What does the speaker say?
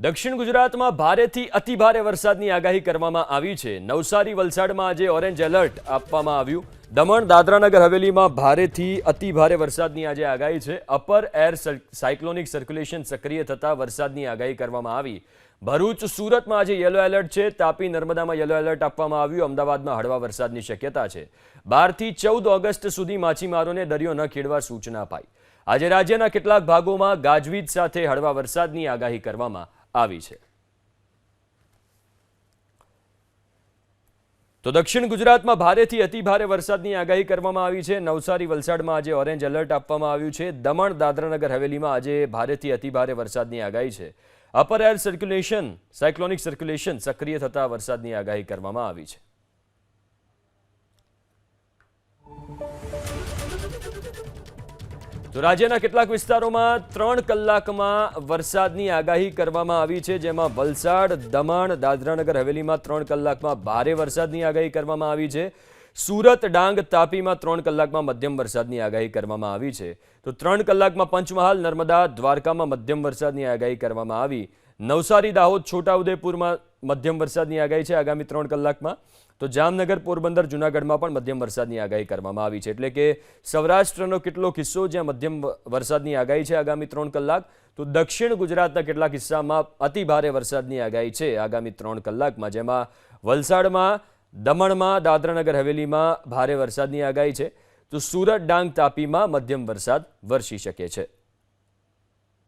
દક્ષિણ ગુજરાતમાં ભારેથી અતિભારે વરસાદની આગાહી કરવામાં આવી છે. નવસારી વલસાડમાં આજે ઓરેન્જ એલર્ટ આપવામાં આવ્યું. દમણ, દાદરાનગર, હવેલીમાં ભારેથી અતિભારે વરસાદની આજે આગાહી છે. અપર એર સાયક્લોનિક સર્ક્યુલેશન સક્રિય થતા વરસાદની આગાહી કરવામાં આવી. ભરૂચ, સુરતમાં આજે યલો એલર્ટ છે. તાપી, નર્મદામાં યલો એલર્ટ આપવામાં આવ્યું. અમદાવાદમાં હળવા વરસાદની શક્યતા છે. બારથી ચૌદ ઓગસ્ટ સુધી માછીમારોને દરિયો ન ખેડવા સૂચના અપાઈ. આજે રાજ્યના કેટલાક ભાગોમાં ગાજવીજ સાથે હળવા વરસાદની આગાહી કરવામાં આવી છે. તો દક્ષિણ ગુજરાતમાં ભારેથી અતિભારે વરસાદની આગાહી કરવામાં આવી છે. નવસારી વલસાડમાં આજે ઓરેન્જ એલર્ટ આપવામાં આવ્યું છે. દમણ, દાદરાનગર, હવેલીમાં આજે ભારેથી અતિભારે વરસાદની આગાહી છે. Upper air circulation, cyclonic circulation સક્રિય થતા વરસાદની આગાહી કરવામાં આવી છે. તો રાજ્યના કેટલાક વિસ્તારોમાં ત્રણ કલાકમાં વરસાદની આગાહી કરવામાં આવી છે, જેમાં વલસાડ, દમણ, દાદરાનગર હવેલીમાં ત્રણ કલાકમાં ભારે વરસાદની આગાહી કરવામાં આવી છે. સુરત ડાંગ તાપીમાં ત્રણ કલાકમાં મધ્યમ વરસાદની આગાહી કરવામાં આવી છે. તો ત્રણ કલાકમાં પંચમહાલ, નર્મદા, દ્વારકામાં મધ્યમ વરસાદની આગાહી કરવામાં આવી. નવસારી, દાહોદ, છોટાઉદેપુરમાં મધ્યમ વરસાદની આગાહી છે આગામી ત્રણ કલાકમાં. તો જામનગર, પોરબંદર, જુનાગઢમાં પણ મધ્યમ વરસાદની આગાહી કરવામાં આવી છે. એટલે કે સૌરાષ્ટ્રનો કેટલો કિસ્સો જ્યાં મધ્યમ વરસાદની આગાહી છે આગામી ત્રણ કલાક, તો દક્ષિણ ગુજરાતના કેટલાક હિસ્સામાં અતિ ભારે વરસાદની આગાહી છે આગામી ત્રણ કલાકમાં. જેમાં વલસાડમાં દમણમાં, દાદરાનગર હવેલીમાં ભારે વરસાદની આગાહી છે. તો સુરત ડાંગ તાપીમાં મધ્યમ વરસાદ વરસી શકે છે.